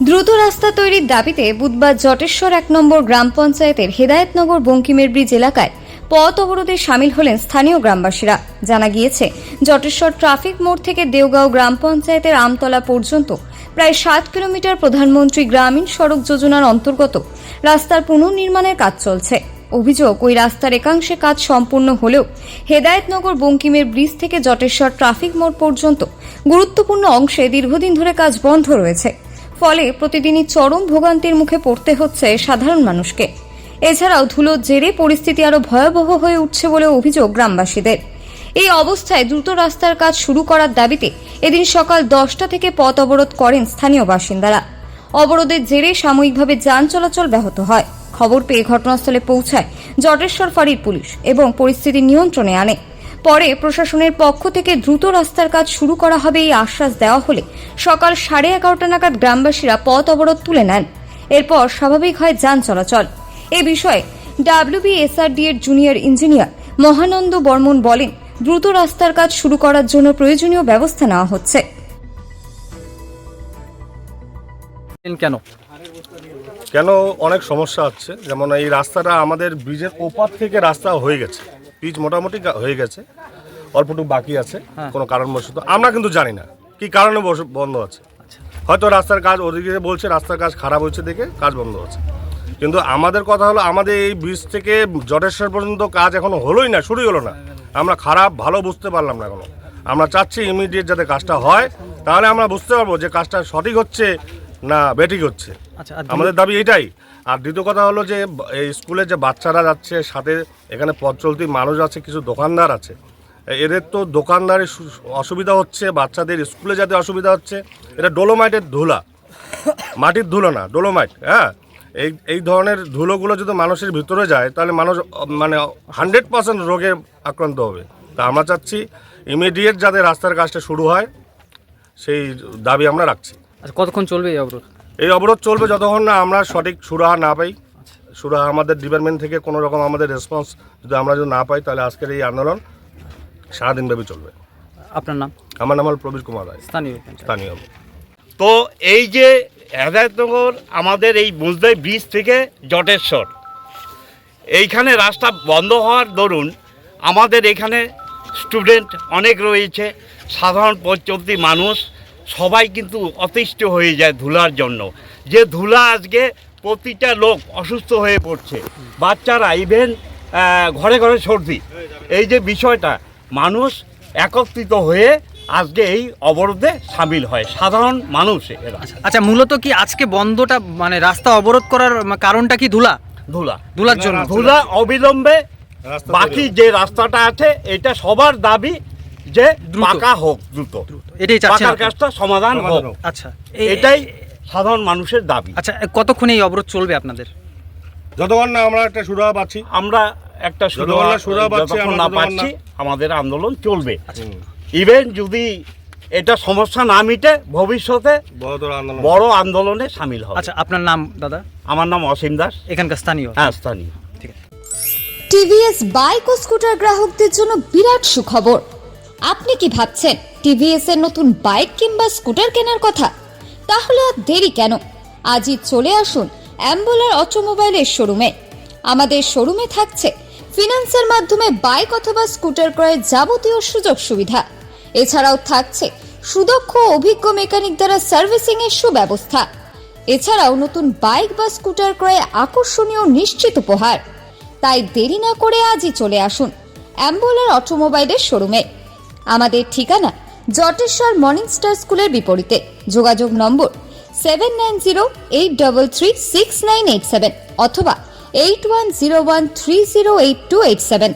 দ্রুত রাস্তা তৈরির দাবিতে বুধবার জটেশ্বর এক নম্বর গ্রাম পঞ্চায়েতের হেদায়েতনগর বঙ্কিমের ব্রিজ এলাকায় পথ অবরোধে সামিল হলেন স্থানীয় গ্রামবাসীরা। জানা গিয়েছে, জটেশ্বর ট্রাফিক মোড় থেকে দেওগাঁও গ্রাম পঞ্চায়েতের আমতলা পর্যন্ত প্রায় সাত কিলোমিটার প্রধানমন্ত্রী গ্রামীণ সড়ক যোজনার অন্তর্গত রাস্তার পুনর্নির্মাণের কাজ চলছে। অভিযোগ, ওই রাস্তার একাংশে কাজ সম্পূর্ণ হলেও হেদায়েতনগর বঙ্কিমের ব্রিজ থেকে জটেশ্বর ট্রাফিক মোড় পর্যন্ত গুরুত্বপূর্ণ অংশে দীর্ঘদিন ধরে কাজ বন্ধ রয়েছে। ফলে প্রতিদিনই চরম ভোগান্তির মুখে পড়তে হচ্ছে সাধারণ মানুষকে। এছাড়াও ধুলোর জেরে পরিস্থিতি আরও ভয়াবহ হয়ে উঠছে বলে অভিযোগ গ্রামবাসীদের। এই অবস্থায় দ্রুত রাস্তার কাজ শুরু করার দাবিতে এদিন সকাল দশটা থেকে পথ অবরোধ করেন স্থানীয় বাসিন্দারা। অবরোধের জেরে সাময়িকভাবে যান চলাচল ব্যাহত হয়। খবর পেয়ে ঘটনাস্থলে পৌঁছায় জটেশ্বর ফাঁড়ির পুলিশ এবং পরিস্থিতি নিয়ন্ত্রণে আনে। পরে প্রশাসনের পক্ষ থেকে দ্রুত রাস্তার কাজ শুরু করা হবে এই আশ্বাস দেওয়া হলে সকাল সাড়ে এগারোটা নাগাদ গ্রামবাসীরা পথ অবরোধ তুলে নেন। এরপর স্বাভাবিক হয় যান চলাচল। এ বিষয়ে ডাব্লিউবিএসআরডি এর জুনিয়র ইঞ্জিনিয়ার মহানন্দ বর্মন বলেন দ্রুত রাস্তার কাজ শুরু করার জন্য প্রয়োজনীয় ব্যবস্থা নেওয়া হচ্ছে। কেন? কেন অনেক সমস্যা হচ্ছে। যেমন এই রাস্তাটা আমাদের ব্রিজের ওপার থেকে রাস্তা হয়ে গেছে। পিচ মোটামুটি হয়ে গেছে। অল্পটুকু বাকি আছে কোনো কারণবশত। আমরা কিন্তু জানি না কি কারণে বন্ধ আছে। হয়তো রাস্তার কাজ ওদিকে বলছে রাস্তার কাজ খারাপ হয়েছে দেখে কাজ বন্ধ আছে। কিন্তু আমাদের কথা হলো আমাদের এই ব্রিজ থেকে জটেশ্বর পর্যন্ত কাজ এখনও হলোই না শুরুই হলো না। আমরা খারাপ ভালো বুঝতে পারলাম না এখনও। আমরা চাচ্ছি ইমিডিয়েট যাতে কাজটা হয় তাহলে আমরা বুঝতে পারব যে কাজটা সঠিক হচ্ছে না বেঠিক হচ্ছে। আচ্ছা আমাদের দাবি এটাই। আর দ্বিতীয় কথা হলো যে এই স্কুলে যে বাচ্চারা যাচ্ছে সাথে এখানে পথ চলতি মানুষ আছে কিছু দোকানদার আছে এদের তো দোকানদারের অসুবিধা হচ্ছে বাচ্চাদের স্কুলে যাতে অসুবিধা হচ্ছে এটা ডোলোমাইটের ধুলা। মাটির ধুলো না ডোলোমাইট হ্যাঁ? এই এই ধরনের ধুলোগুলো যদি মানুষের ভিতরে যায় তাহলে মানুষ মানে হান্ড্রেড পার্সেন্ট রোগে আক্রান্ত হবে। তা আমরা চাচ্ছি ইমিডিয়েট যাতে রাস্তার কাজটা শুরু হয় সেই দাবি আমরা রাখছি। আচ্ছা কতক্ষণ চলবে এই অবরোধ? এই অবরোধ চলবে যতক্ষণ না আমরা সঠিক সুরাহা না পাই। সুরাহা আমাদের ডিপার্টমেন্ট থেকে কোনো রকম আমাদের রেসপন্স যদি আমরা যদি না পাই তাহলে আজকের এই আন্দোলন সারাদিনব্যাপী চলবে। আপনার নাম? আমার নাম হল প্রবীর কুমার রায়। স্থানীয় স্থানীয় তো এই যে হেদায়তনগর আমাদের এই মুজদাই ব্রিজ থেকে জটেশ্বর এইখানে রাস্তা বন্ধ হওয়ার দরুন আমাদের এখানে স্টুডেন্ট অনেক রয়েছে সাধারণ পথচলতি মানুষ সবাই কিন্তু অতিষ্ঠ হয়ে যায় ধুলার জন্য। যে ধুলা আজকে প্রতিটা লোক অসুস্থ হয়ে পড়ছে। বাচ্চারা ইভেন ঘরে ঘরে সর্দি। এই যে বিষয়টা মানুষ একত্রিত হয়ে আজকে এই অবরোধে সামিল হয় সাধারণ মানুষ এরা। আচ্ছা মূলত কি আজকে বন্ধটা মানে রাস্তা অবরোধ করার কারণটা কি ধুলা? ধুলা। ধুলার জন্য। ধুলা অবিলম্বে বাকি যে রাস্তাটা আছে এটা সবার দাবি যে। পাকা হোক দ্রুত। এটাই পাকার কাজটা সমাধান হোক। আচ্ছা। এটাই সাধারণ মানুষের দাবি। আচ্ছা কতক্ষণ এই অবরোধ চলবে আপনাদের? যতক্ষণ না আমরা একটা সুরাহা পাচ্ছি। আমরা একটা যতক্ষণ না পাচ্ছি, না পাচ্ছি আমাদের আন্দোলন চলবে। আচ্ছা। ইভেন যদি এটা সমস্যা না মিটে ভবিষ্যতে বড় আন্দোলনে। সামিল হবে। আচ্ছা আপনার নাম দাদা? আমার নাম অসীম দাস। এখানকার স্থানীয়? হ্যাঁ স্থানীয়। টিভিএস বাইক ও স্কুটার গ্রাহকদের জন্য বিরাট সুখবর। আপনি কি ভাবছেন টিভিএস এর নতুন বাইক কিংবা স্কুটার কেনার কথা? তাহলে আর দেরি কেন? আজই চলে আসুন অ্যাম্বুলার অটোমোবাইলের শোরুমে। আমাদের শোরুমে থাকছে ফিনান্সের মাধ্যমে বাইক অথবা স্কুটার ক্রয়ের যাবতীয় সুযোগ সুবিধা। এছাড়াও থাকছে সুদক্ষ অভিজ্ঞ মেকানিক দ্বারা সার্ভিসিং এর সুব্যবস্থা। এছাড়াও নতুন বাইক বা স্কুটার ক্রয়ে আকর্ষণীয় নিশ্চিত উপহার। তাই দেরি না করে আজই চলে আসুন অ্যাম্বুলার অটোমোবাইলের শোরুমে। আমাদের ঠিকানা জটেশ্বর মর্নিং স্টার স্কুলের বিপরীতে। যোগাযোগ নম্বর seven nine zero eight double three six nine eight seven অথবা eight one zero one three zero eight two eight seven